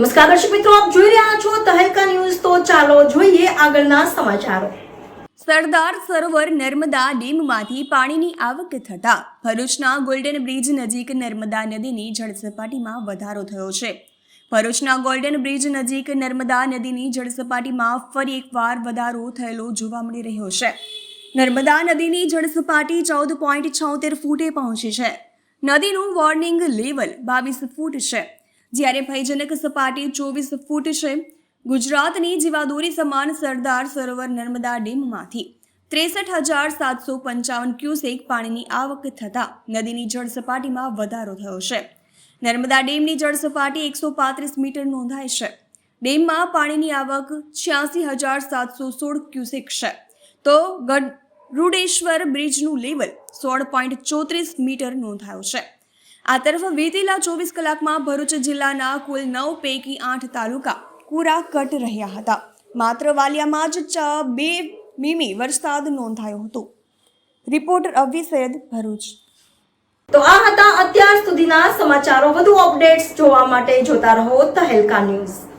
નમસ્કાર દર્શક મિત્રો, આપ જોઈ રહ્યા છો તહેલકા ન્યૂઝ. તો ચાલો જોઈએ આગળના સમાચારો. સરદાર સરોવર નર્મદા ડેમમાંથી પાણીની આવક થતા ભરૂચના ગોલ્ડન બ્રિજ નજીક નર્મદા નદીની જળસપાટીમાં વધારો થયો છે. ભરૂચના ગોલ્ડન બ્રિજ નજીક નર્મદા નદીની જળસપાટીમાં ફરી એકવાર વધારો થયેલો જોવા મળી રહ્યો છે. નર્મદા નદીની જળસપાટી ચૌદ પોઈન્ટ છોતેર ફૂટે પહોંચી છે. નદીનું વોર્નિંગ લેવલ બાવીસ ફૂટ છે. જ્યારે ભયજનક સપાટી ચોવીસ ફૂટ છે, ગુજરાતની જીવાદોરી સમાન સરદાર સરોવર નર્મદા ડેમમાંથી ત્રેસઠ હજાર સાતસો પંચાવન ક્યુસેક પાણીની આવક થતાં નદીની જળ સપાટીમાં વધારો થયો છે. નર્મદા ડેમની જળ સપાટી એકસો પાંત્રીસ મીટર નોંધાય છે. ડેમમાં પાણીની આવક છ્યાસી હજાર સાતસો સોળ ક્યુસેક છે. તો ગઢ રૂડેશ્વર બ્રિજનું લેવલ સોળ પોઈન્ટ ચોત્રીસ મીટર નોંધાયું છે. આ તરફ વીતેલા ચોવીસ કલાકમાં ભરૂચ જિલ્લાના કુલ નવ પૈકી આઠ તાલુકા કુરા કટ રહ્યા હતા. માત્ર વાલિયામાં જ ચ- બે મીમી વરસાદ નોંધાયો હતો. રિપોર્ટર અવી સૈયદ ભરૂચ. તો આ હતા અત્યાર સુધીના સમાચારો. વધુ અપડેટ્સ જોવા માટે જોતા રહો તહેલકા ન્યૂઝ.